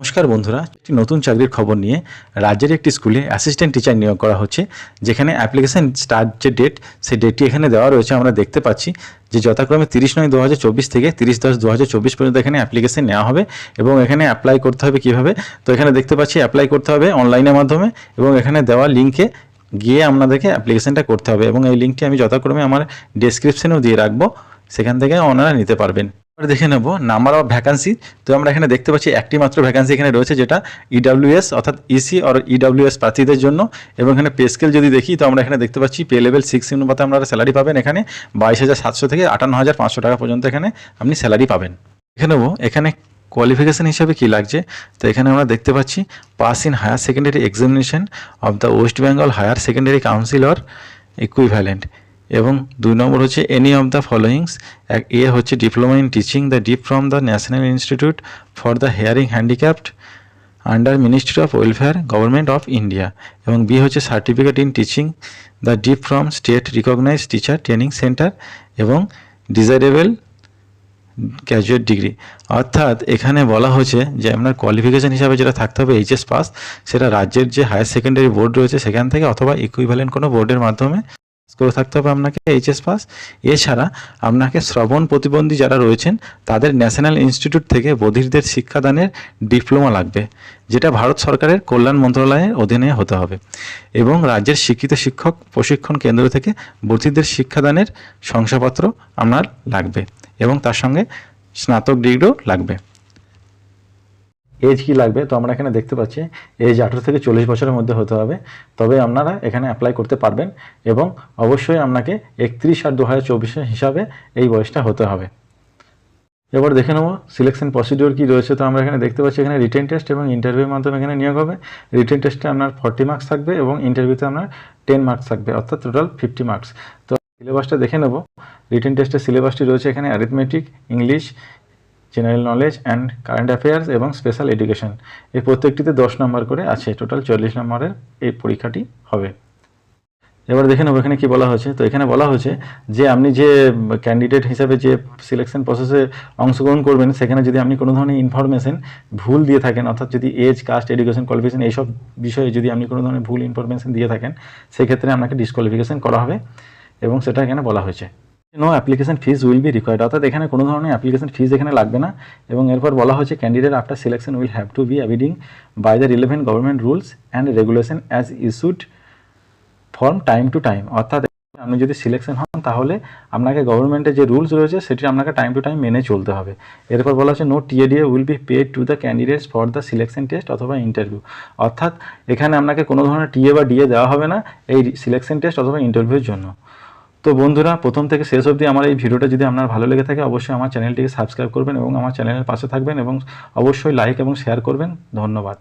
নমস্কার বন্ধুরা, একটি নতুন চাকরির খবর নিয়ে রাজ্যের একটি স্কুলে অ্যাসিস্ট্যান্ট টিচার নিয়োগ করা হচ্ছে, যেখানে অ্যাপ্লিকেশন স্টার্ট যে ডেট সেই ডেটটি এখানে দেওয়া রয়েছে। আমরা দেখতে পাচ্ছি যে যথাক্রমে তিরিশ নয় দু থেকে তিরিশ দশ দু পর্যন্ত এখানে অ্যাপ্লিকেশন নেওয়া হবে এবং এখানে অ্যাপ্লাই করতে হবে কীভাবে? তো এখানে দেখতে পাচ্ছি অ্যাপ্লাই করতে হবে অনলাইনের মাধ্যমে এবং এখানে দেওয়া লিঙ্কে গিয়ে আপনাদেরকে অ্যাপ্লিকেশনটা করতে হবে এবং এই লিঙ্কটি আমি যথাক্রমে আমার ডেসক্রিপশনেও দিয়ে রাখব। সেখান থেকে ওনারা নিতে পারবেন। এবার দেখে নেব নাম্বার অফ ভ্যাকান্সি তো আমরা এখানে দেখতে পাচ্ছি একটি মাত্র ভ্যাকান্সি এখানে রয়েছে, যেটা ইডাব্লিউএস অর্থাৎ ইসি আর ইডাব্লিউএস প্রার্থীদের জন্য। এবং এখানে পে স্কেল যদি দেখি, তো আমরা এখানে দেখতে পাচ্ছি পে লেভেল সিক্স অনুপাতে আপনারা স্যালারি পাবেন এখানে। বাইশ হাজার সাতশো থেকে আটান্ন হাজার পাঁচশো টাকা পর্যন্ত এখানে আপনি স্যালারি পাবেন। দেখে নেব, এখানে কোয়ালিফিকেশান হিসাবে কি লাগছে। তো এখানে আমরা দেখতে পাচ্ছি pass in higher secondary examination of the West Bengal higher secondary council or equivalent এবং দুই নম্বর হচ্ছে এনি অফ দ্য ফলোয়িংস এক, এ হচ্ছে diploma in teaching the deaf from the national institute for the hearing handicapped under ministry of welfare government of India এবং B হচ্ছে certificate in teaching the deaf from state recognise teacher training centre এবং desirable graduate degree অর্থাৎ এখানে বলা হয়েছে যে আপনার qualification হিসাবে যেটা থাকতে হবে এইচএস পাস সেটা রাজ্যের যে হায়ার সেকেন্ডারি বোর্ড রয়েছে সেখান থেকে অথবা ইকুইভ্যালেন্ট কোনো বোর্ডের মাধ্যমে করে থাকতে হবে আপনাকে এইচএস পাস এছাড়া আপনাকে শ্রবণ প্রতিবন্ধী যারা রয়েছেন, তাদের ন্যাশনাল ইনস্টিটিউট থেকে বধিরদের শিক্ষাদানের ডিপ্লোমা লাগবে, যেটা ভারত সরকারের কল্যাণ মন্ত্রণালয়ের অধীনে হতে হবে। এবং রাজ্যের শিক্ষিত শিক্ষক প্রশিক্ষণ কেন্দ্র থেকে বধিরদের শিক্ষাদানের শংসাপত্র আপনার লাগবে এবং তার সঙ্গে স্নাতক ডিগ্রিও লাগবে। এজ কি লাগবে? তো আমরা এখানে দেখতে পাচ্ছি এজ আঠেরো থেকে চল্লিশ বছরের মধ্যে হতে হবে। তবে আপনারা এখানে অ্যাপ্লাই করতে পারবেন এবং অবশ্যই আপনাকে একত্রিশ আট দু হাজার চব্বিশের হিসাবে এই বয়সটা হতে হবে। এবার দেখে নেব সিলেকশন প্রসিডিওর কী রয়েছে। তো আমরা এখানে দেখতে পাচ্ছি এখানে রিটেন টেস্ট এবং ইন্টারভিউর মাধ্যমে এখানে নিয়োগ হবে। রিটেন টেস্টে আপনার ফর্টি মার্কস থাকবে এবং ইন্টারভিউতে আপনার টেন মার্কস থাকবে, অর্থাৎ টোটাল ফিফটি মার্কস তো সিলেবাসটা দেখে নেব। রিটেন টেস্টের সিলেবাসটি রয়েছে এখানে arithmetic English general knowledge and current affairs এবং স্পেশাল এডুকেশন এই প্রত্যেকটিতে দশ নম্বর করে আছে। টোটাল চল্লিশ নম্বরের এই পরীক্ষাটি হবে। এবার দেখে নেব এখানে কী বলা হয়েছে। তো এখানে বলা হয়েছে যে আপনি যে ক্যান্ডিডেট হিসাবে যে সিলেকশন প্রসেসে অংশগ্রহণ করবেন, সেখানে যদি আপনি কোনো ধরনের ইনফরমেশন ভুল দিয়ে থাকেন, অর্থাৎ যদি এজ কাস্ট এডুকেশন কোয়ালিফিকেশন এইসব বিষয়ে যদি আপনি কোনো ধরনের ভুল ইনফরমেশন দিয়ে থাকেন, সেক্ষেত্রে আপনাকে ডিসকোয়ালিফিকেশন করা হবে এবং সেটা এখানে বলা হয়েছে। No application fees will be required অর্থাৎ এখানে কোনো ধরনের অ্যাপ্লিকেশন ফিজ এখানে লাগবে না। এবং এরপর বলা হয়েছে candidate after selection will have to be abiding by the relevant government rules and regulation as issued form time to time অর্থাৎ আপনি যদি সিলেকশন হন, তাহলে আপনাকে গভর্নমেন্টের যে রুলস রয়েছে, সেটি আপনাকে টাইম টু টাইম মেনে চলতে হবে। এরপর বলা হচ্ছে no TA DA will be paid to the candidates for the selection test অথবা ইন্টারভিউ অর্থাৎ এখানে আপনাকে কোনো ধরনের টিএ বা ডিএ দেওয়া হবে না এই সিলেকশন টেস্ট অথবা ইন্টারভিউর জন্য। তো বন্ধুরা, প্রথম থেকে শেষ অবধি আমার এই ভিডিওটা যদি আপনার ভালো লেগে থাকে, অবশ্যই আমার চ্যানেলটিকে সাবস্ক্রাইব করবেন এবং আমার চ্যানেলের পাশে থাকবেন এবং অবশ্যই লাইক এবং শেয়ার করবেন। ধন্যবাদ।